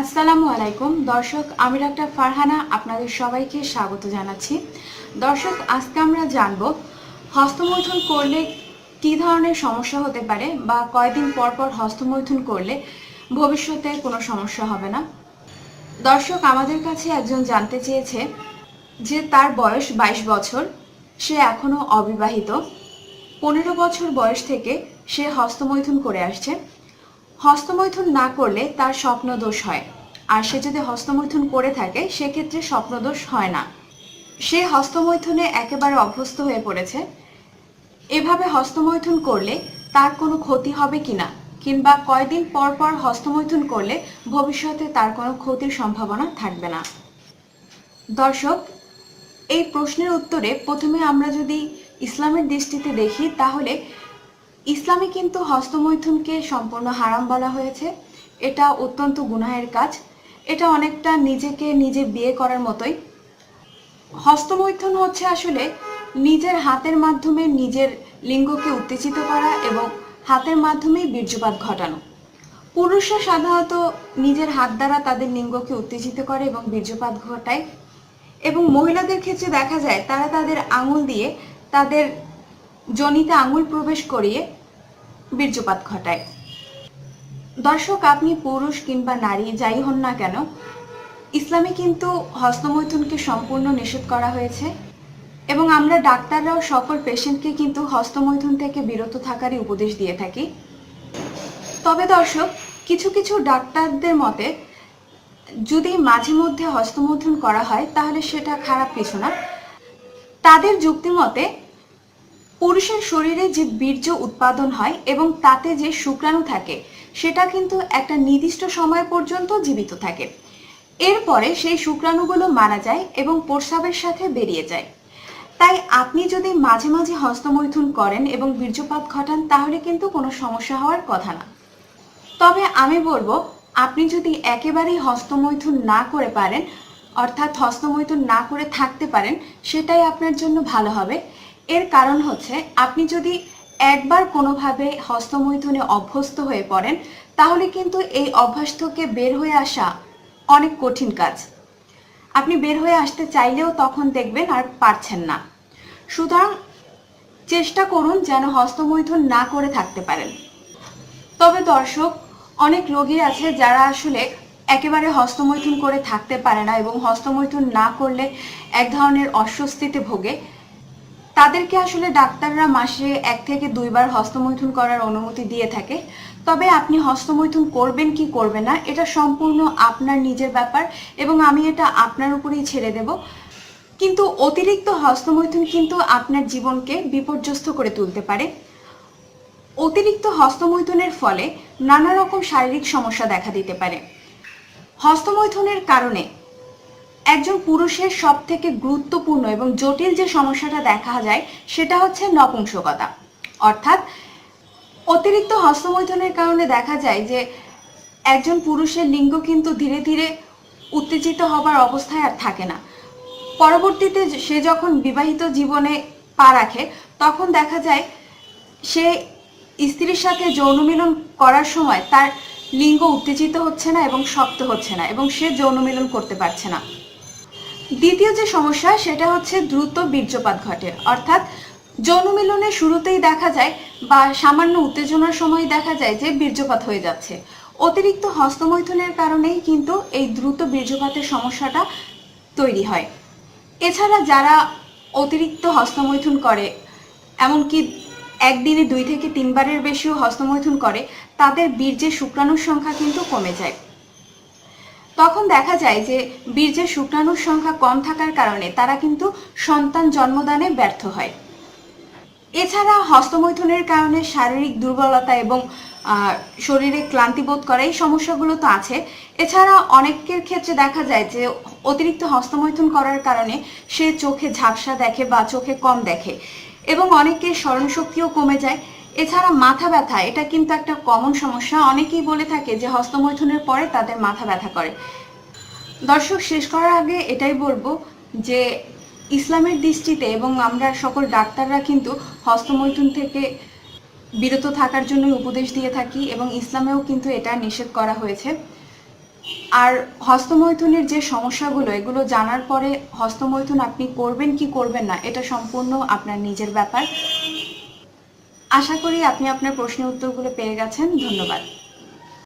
আসসালামু আলাইকুম। দর্শক, আমি ডাক্তার ফারহানা, আপনাদের সবাইকে স্বাগত জানাচ্ছি। দর্শক, আজকে আমরা জানব, হস্তমৈথুন করলে কী ধরনের সমস্যা হতে পারে বা কয়দিন পর পর হস্তমৈথুন করলে ভবিষ্যতে কোনো সমস্যা হবে না? দর্শক, আমাদের কাছে একজন জানতে চেয়েছে যে তার বয়স বাইশ বছর, সে এখনও অবিবাহিত। পনেরো বছর বয়স থেকে সে হস্তমৈথুন করে আসছে। হস্তমৈথুন না করলে তার স্বপ্নদোষ হয়। আর সে যদি হস্তমৈথুন করে থাকে, সেক্ষেত্রে স্বপ্নদোষ হয় না। সে হস্তমৈথুনে একেবারে অভ্যস্ত হয়ে পড়েছে। এভাবে হস্তমৈথুন করলে তার কোনো ক্ষতি হবে কিনা কিংবা কয়দিন পর পর হস্তমৈথুন করলে ভবিষ্যতে তার কোনো ক্ষতির সম্ভাবনা থাকবে না? দর্শক, এই প্রশ্নের উত্তরে প্রথমে আমরা যদি ইসলামের দৃষ্টিতে দেখি, তাহলে ইসলামে কিন্তু হস্তমৈথুনকে সম্পূর্ণ হারাম বলা হয়েছে। এটা অত্যন্ত গুনাহের কাজ। এটা অনেকটা নিজেকে নিজে বিয়ে করার মতোই। হস্তমৈথুন হচ্ছে আসলে নিজের হাতের মাধ্যমে নিজের লিঙ্গকে উত্তেজিত করা এবং হাতের মাধ্যমেই বীর্যপাত ঘটানো। পুরুষরা সাধারণত নিজের হাত দ্বারা তাদের লিঙ্গকে উত্তেজিত করে এবং বীর্যপাত ঘটায় এবং মহিলাদের ক্ষেত্রে দেখা যায় তারা তাদের আঙুল দিয়ে তাদের জনিতে আঙুল প্রবেশ করিয়ে বীর্যপাত ঘটায়। দর্শক, আপনি পুরুষ কিংবা নারী, যাই হন না কেন, ইসলামে কিন্তু হস্তমৈথুনকে সম্পূর্ণ নিষেধ করা হয়েছে এবং আমরা ডাক্তাররাও সকল পেশেন্টকে কিন্তু হস্তমৈথুন থেকে বিরত থাকারই উপদেশ দিয়ে থাকি। তবে দর্শক, কিছু কিছু ডাক্তারদের মতে, যদি মাঝে মধ্যে হস্তমৈথুন করা হয়, তাহলে সেটা খারাপ কিছু না। তাদের যুক্তি মতে পুরুষের শরীরে যে বীর্য উৎপাদন হয় এবং তাতে যে শুক্রাণু থাকে, সেটা কিন্তু একটা নির্দিষ্ট সময় পর্যন্ত জীবিত থাকে। এরপরে সেই শুক্রাণুগুলো মারা যায় এবং প্রস্রাবের সাথে বেরিয়ে যায়। তাই আপনি যদি মাঝে মাঝে হস্তমৈথুন করেন এবং বীর্যপাত ঘটান, তাহলে কিন্তু কোনো সমস্যা হওয়ার কথা না। তবে আমি বলব, আপনি যদি একেবারেই হস্তমৈথুন না করে পারেন, অর্থাৎ হস্তমৈথুন না করে থাকতে পারেন, সেটাই আপনার জন্য ভালো হবে। এর কারণ হচ্ছে আপনি যদি একবার কোনোভাবে হস্তমৈথুনে অভ্যস্ত হয়ে পড়েন, তাহলে কিন্তু এই অভ্যাস থেকে বের হয়ে আসা অনেক কঠিন কাজ। আপনি বের হয়ে আসতে চাইলেও তখন দেখবেন আর পারছেন না। সুতরাং চেষ্টা করুন যেন হস্তমৈথুন না করে থাকতে পারেন। তবে দর্শক, অনেক রোগী আছে যারা আসলে একেবারে হস্তমৈথুন করে থাকতে পারে না এবং হস্তমৈথুন না করলে এক ধরনের অস্বস্তিতে ভোগে। তাদেরকে আসলে ডাক্তাররা মাসে এক থেকে দুইবার হস্তমৈথুন করার অনুমতি দিয়ে থাকে। তবে আপনি হস্তমৈথুন করবেন কি করবেন না, এটা সম্পূর্ণ আপনার নিজের ব্যাপার এবং আমি এটা আপনার উপরেই ছেড়ে দেব। কিন্তু অতিরিক্ত হস্তমৈথুন কিন্তু আপনার জীবনকে বিপর্যস্ত করে তুলতে পারে। অতিরিক্ত হস্তমৈথুনের ফলে নানা রকম শারীরিক সমস্যা দেখা দিতে পারে। হস্তমৈথুনের কারণে একজন পুরুষের সব থেকে গুরুত্বপূর্ণ এবং জটিল যে সমস্যাটা দেখা যায়, সেটা হচ্ছে নপুংসকতা। অর্থাৎ অতিরিক্ত হস্তমৈথুনের কারণে দেখা যায় যে, একজন পুরুষের লিঙ্গ কিন্তু ধীরে ধীরে উত্তেজিত হবার অবস্থায় আর থাকে না। পরবর্তীতে সে যখন বিবাহিত জীবনে পা রাখে, তখন দেখা যায় সে স্ত্রীর সাথে যৌন মিলন করার সময় তার লিঙ্গ উত্তেজিত হচ্ছে না এবং শক্ত হচ্ছে না এবং সে যৌন মিলন করতে পারছে না। দ্বিতীয় যে সমস্যা, সেটা হচ্ছে দ্রুত বীর্যপাত ঘটে। অর্থাৎ যৌন মিলনের শুরুতেই দেখা যায় বা সামান্য উত্তেজনার সময় দেখা যায় যে বীর্যপাত হয়ে যাচ্ছে। অতিরিক্ত হস্তমৈথুনের কারণেই কিন্তু এই দ্রুত বীর্যপাতের সমস্যাটা তৈরি হয়। এছাড়া যারা অতিরিক্ত হস্তমৈথুন করে, এমনকি একদিনে দুই থেকে তিনবারের বেশিও হস্তমৈথুন করে, তাদের বীর্যের শুক্রাণুর সংখ্যা কিন্তু কমে যায়। তখন দেখা যায় যে বীর্যের শুক্রাণুর সংখ্যা কম থাকার কারণে তারা কিন্তু সন্তান জন্মদানে ব্যর্থ হয়। এছাড়া হস্তমৈথুনের কারণে শারীরিক দুর্বলতা এবং শরীরে ক্লান্তি বোধ করা এই সমস্যাগুলো তো আছে। এছাড়া অনেকের ক্ষেত্রে দেখা যায় যে অতিরিক্ত হস্তমৈথুন করার কারণে সে চোখে ঝাপসা দেখে বা চোখে কম দেখে এবং অনেকের স্মরণশক্তিও কমে যায়। এছাড়া মাথা ব্যথা, এটা কিন্তু একটা কমন সমস্যা। অনেকেই বলে থাকে যে হস্তমৈথুনের পরে তাদের মাথা ব্যথা করে। দর্শক, শেষ করার আগে এটাই বলব যে ইসলামের দৃষ্টিতে এবং আমরা সকল ডাক্তাররা কিন্তু হস্তমৈথুন থেকে বিরত থাকার জন্য উপদেশ দিয়ে থাকি এবং ইসলামেও কিন্তু এটা নিষেধ করা হয়েছে। আর হস্তমৈথুনের যে সমস্যাগুলো, এগুলো জানার পরে হস্তমৈথুন আপনি করবেন কি করবেন না, এটা সম্পূর্ণ আপনার নিজের ব্যাপার। আশা করি আপনি আপনার প্রশ্নের উত্তরগুলো পেয়ে গেছেন। ধন্যবাদ।